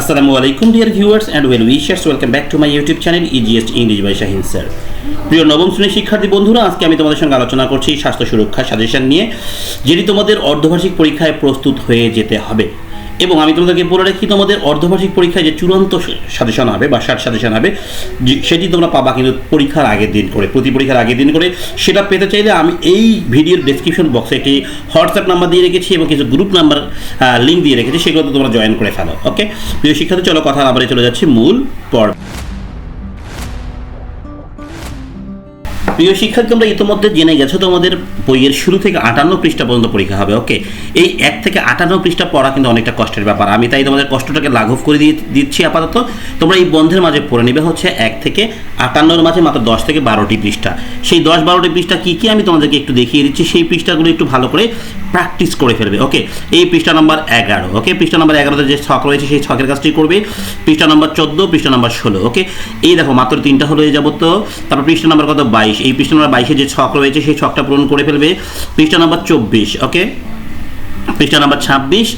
আসসালামু আলাইকুম dear viewers and well wishers welcome back to my YouTube channel easiest English by Shahin sir প্রিয় নবম শ্রেণির শিক্ষার্থী বন্ধুরা, আজকে আমি তোমাদের সঙ্গে আলোচনা করছি স্বাস্থ্য সুরক্ষা সাজেশন নিয়ে, যেটি তোমাদের অর্ধবার্ষিক পরীক্ষায় প্রস্তুত হয়ে যেতে হবে। এবং আমি তোমাদেরকে বলে রাখি, তোমাদের অর্ধবার্ষিক পরীক্ষায় যে চূড়ান্ত সাজেশন হবে বা ষাট সাজেশন হবে সেটি তোমরা পাবা কিন্তু পরীক্ষার আগের দিন করে, প্রতি পরীক্ষার আগের দিন করে। সেটা পেতে চাইলে আমি এই ভিডিওর ডেসক্রিপশন বক্সে একটি হোয়াটসঅ্যাপ নাম্বার দিয়ে রেখেছি এবং কিছু গ্রুপ নাম্বার লিঙ্ক দিয়ে রেখেছি, সেগুলোতে তোমরা জয়েন করে ফেলো ওকে প্রিয় শিক্ষার্থী, চলো কথা আবারে চলে যাচ্ছি মূল পর্ব। প্রিয় শিক্ষার্থী, তোমরা ইতিমধ্যে জেনে গেছো, তোমাদের বইয়ের শুরু থেকে আটান্ন পৃষ্ঠা পর্যন্ত পরীক্ষা হবে ওকে এই এক থেকে আটান্ন পৃষ্ঠা পড়া কিন্তু অনেকটা কষ্টের ব্যাপার। আমি তাই তোমাদের কষ্টটাকে লাঘব করে দিয়ে দিচ্ছি আপাতত। তোমরা এই বন্ধের মাঝে পড়ে নেবে হচ্ছে এক থেকে আটান্নর মাঝে মাত্র দশ থেকে বারোটি পৃষ্ঠা। সেই দশ বারোটি পৃষ্ঠা কী কী আমি তোমাদেরকে একটু দেখিয়ে দিচ্ছি, সেই পৃষ্ঠাগুলো একটু ভালো করে প্র্যাকটিস করে ফেলবে ওকে এই পৃষ্ঠা নাম্বার এগারো ওকে পৃষ্ঠা নাম্বার এগারোতে যে ছক রয়েছে, সেই ছকের কাজটি করবে। পৃষ্ঠা নাম্বার চোদ্দ, পৃষ্ঠা নাম্বার ষোলো ওকে এই দেখো, মাত্র তিনটা হলো এই যাবত তো। তারপর পৃষ্ঠা নাম্বার কত? বাইশ। এই পৃষ্ঠা নম্বর বাইশে যে ছক রয়েছে, সেই ছকটা পূরণ করে ফেলবে পৃষ্ঠা নম্বর চব্বিশ ওকে পৃষ্ঠা নম্বর ছাব্বিশ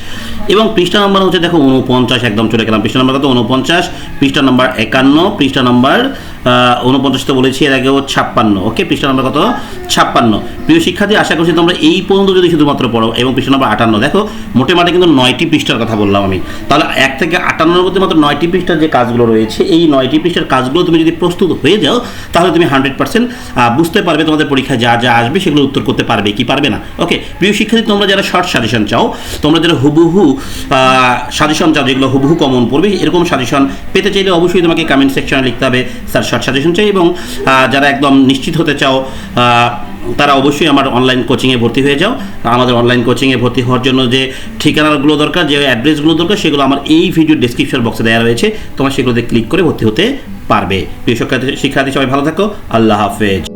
এবং পৃষ্ঠা নম্বর হচ্ছে দেখো উনপঞ্চাশ একদম চলে গেলাম। পৃষ্ঠা নম্বর কত? উনপঞ্চাশ পৃষ্ঠা নম্বর একান্ন, পৃষ্ঠা নাম্বার উনপঞ্চাশ তো বলেছি, এর আগেও ছাপ্পান্ন। ওকে পৃষ্ঠা নাম্বার কত? ছাপ্পান্ন। প্রিয় শিক্ষার্থী, আশা করছি তোমরা এই পর্যন্ত যদি শুধুমাত্র পড়ো, এবং পৃষ্ঠা নাম্বার আটান্ন, দেখো, মোটে মাঠে কিন্তু নয়টি পৃষ্ঠার কথা বললাম আমি। তাহলে এক থেকে আটান্নর মধ্যে মাত্র নয়টি পৃষ্ঠার যে কাজগুলো রয়েছে, এই নয়টি পৃষ্ঠার কাজগুলো তুমি যদি প্রস্তুত হয়ে যাও, তাহলে তুমি হান্ড্রেড পার্সেন্ট বুঝতে পারবে তোমাদের পরীক্ষায় যা যা আসবে, সেগুলো উত্তর করতে পারবে কি পারবে না। ওকে প্রিয় শিক্ষার্থী, তোমরা যারা শর্ট সাজেশন চাও, তোমরা যারা হুবহু সাজেশন চাও, যেগুলো হুবহু কমন পড়বে, এরকম সাজেশন পেতে চাইলে অবশ্যই তোমাকে কমেন্ট সেকশনে লিখতে হবে। স্যার শর্ট সাজেশন চাই এবং যারা একদম নিশ্চিত হতে চাও তারা অবশ্যই আমার অনলাইন কোচিংয়ে ভর্তি হয়ে যাও। আমাদের অনলাইন কোচিংয়ে ভর্তি হওয়ার জন্য যে ঠিকানাগুলো দরকার, যে অ্যাড্রেসগুলো দরকার, সেগুলো আমার এই ভিডিও ডিসক্রিপশন বক্সে দেওয়া রয়েছে। তোমার সেগুলোতে ক্লিক করে ভর্তি হতে পারবে। প্রিয় শিক্ষার্থী শিক্ষার্থী, সবাই ভালো থাকো। আল্লাহ হাফেজ।